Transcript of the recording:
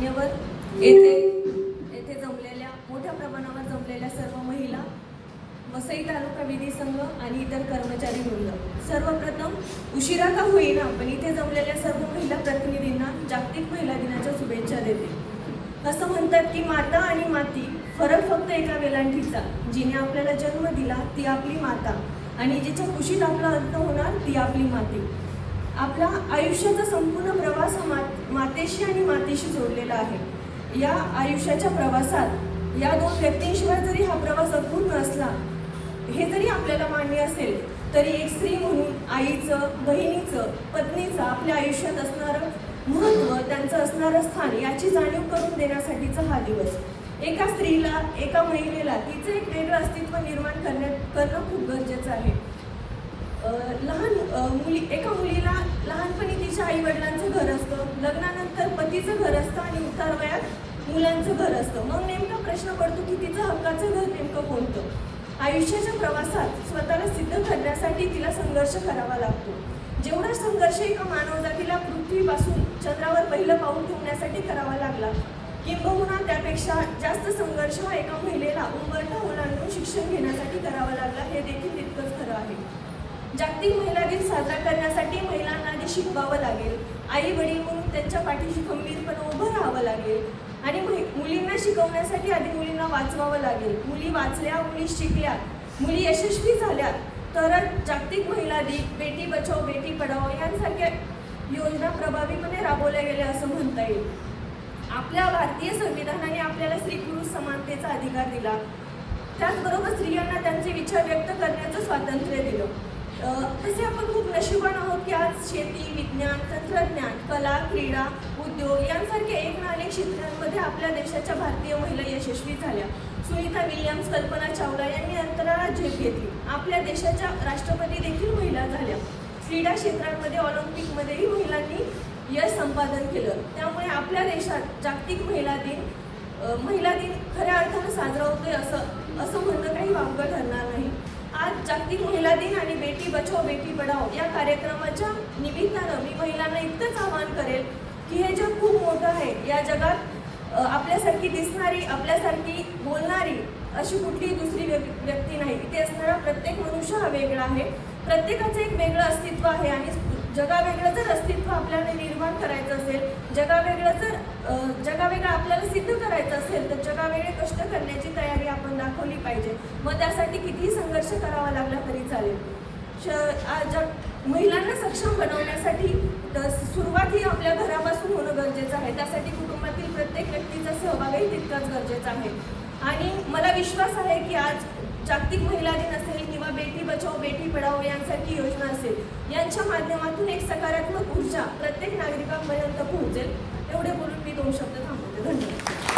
त्याचबरोबर येथे येथे जमलेल्या मोठ्या प्रमाणावर जमलेल्या सर्व महिला वसई तालुका विधी संघ आणि इतर कर्मचारी वृंद. सर्वप्रथम उशिरा का होईना पण इथे जमलेल्या सर्व महिला प्रतिनिधींना जागतिक महिला दिनाच्या शुभेच्छा देते. असं म्हणतात की माता आणि माती फरक फक्त एका वेलांठीचा. जिने आपल्याला जन्म दिला ती आपली माता. आणि जिच्या खुशीत आपला अंत होणार ती आपली माती. आपला आयुष्याचा संपूर्ण प्रवास हा मात मातेशी आणि मातेशी जोडलेला आहे. या आयुष्याच्या प्रवासात या दोन व्यक्तींशिवाय जरी हा प्रवास अपूर्ण असला हे जरी आपल्याला मान्य असेल तरी एक स्त्री म्हणून आईचं बहिणीचं पत्नीचं आपल्या आयुष्यात असणारं महत्त्व त्यांचं असणारं स्थान याची जाणीव करून देण्यासाठीचा हा दिवस. एका स्त्रीला एका महिलेला तिचं एक वेगळं अस्तित्व निर्माण करण्यात करणं खूप गरजेचं आहे. लहान मुली एका मुलीला लहानपणी तिच्या आई वडिलांचं घर असतं. लग्नानंतर पतीचं घर असतं आणि उतार वयात मुलांचं घर असतं. मग नेमका प्रश्न पडतो की तिचं हक्काचं घर नेमकं कोणतं? आयुष्याच्या प्रवासात स्वतःला सिद्ध करण्यासाठी तिला संघर्ष करावा लागतो. जेवढा संघर्ष एका मानवजातीला पृथ्वीपासून चंद्रावर पहिलं पाऊल ठेवण्यासाठी करावा लागला किंबहुना त्यापेक्षा जास्त संघर्ष हा एका महिलेला उंबरठा ओलांडून शिक्षण घेण्यासाठी करावा लागला हे देखील तितकंच खरं आहे. जागतिक महिला दिन साजरा करण्यासाठी महिलांना आधी शिकवावं लागेल. आई वडील म्हणून त्यांच्या पाठीशी खंबीरपणे उभं राहावं लागेल. आणि मुलींना शिकवण्यासाठी आधी मुलींना वाचवावं लागेल. मुली वाचल्या मुली शिकल्या मुली यशस्वी झाल्या तरच जागतिक महिला दिन बेटी बचाव बेटी पढाओ यांसारख्या योजना प्रभावीपणे राबवल्या गेल्या असं म्हणता येईल. आपल्या भारतीय संविधानाने आपल्याला स्त्री पुरुष समानतेचा अधिकार दिला. त्याचबरोबर स्त्रियांना त्यांचे विचार व्यक्त करण्याचं स्वातंत्र्य दिलं. तसे आपण खूप नशिबान आहोत की आज शेती विज्ञान तंत्रज्ञान कला क्रीडा उद्योग यांसारख्या एक ना अनेक क्षेत्रांमध्ये आपल्या देशाच्या भारतीय महिला यशस्वी झाल्या. सुनीता विल्यम्स कल्पना चावला यांनी अंतराळात झेप घेतली. आपल्या देशाच्या राष्ट्रपती देखील महिला झाल्या. क्रीडा क्षेत्रांमध्ये ऑलिम्पिकमध्येही महिलांनी यश संपादन केलं. त्यामुळे आपल्या देशात जागतिक महिला दिन महिला दिन खरं अर्थानं साजरा होतोय असं असं म्हणणं काही वावगं ठरणार नाही आज जागतिक महिला दिन आणि बेटी बचाओ बेटी पढाओ या कार्यक्रमाच्या निमित्तानं मी महिलांना इतकंच आवाहन करेल की हे जग खूप मोठं आहे. या जगात आपल्यासारखी दिसणारी आपल्यासारखी बोलणारी अशी कुठलीही दुसरी व्यक्ती नाही. इथे असणारा प्रत्येक मनुष्य हा वेगळा आहे. प्रत्येकाचं एक वेगळं अस्तित्व आहे आणि जगावेगळं जर अस्तित्व आपल्याला निर्माण करायचं असेल जगावेगळं जर जगावेगळं आपल्याला सिद्ध करायचं असेल तर जगावेगळे कष्ट करण्याची तयारी आपण दाखवली पाहिजे. मग त्यासाठी कितीही संघर्ष करावा लागला तरी चालेल. श जग महिलांना सक्षम बनवण्यासाठी सुरुवात ही आपल्या घरापासून होणं गरजेचं आहे. त्यासाठी कुटुंबातील प्रत्येक व्यक्तीचा सहभागही तितकाच गरजेचा आहे. आणि मला विश्वास जागतिक महिला दिन असेल किंवा बेटी बचाओ बेटी पढाओ यांसारखी योजना असेल यांच्या माध्यमातून एक सकारात्मक ऊर्जा प्रत्येक नागरिकांपर्यंत पोहोचेल. एवढे बोलून मी दोन शब्द थांबवते. धन्यवाद.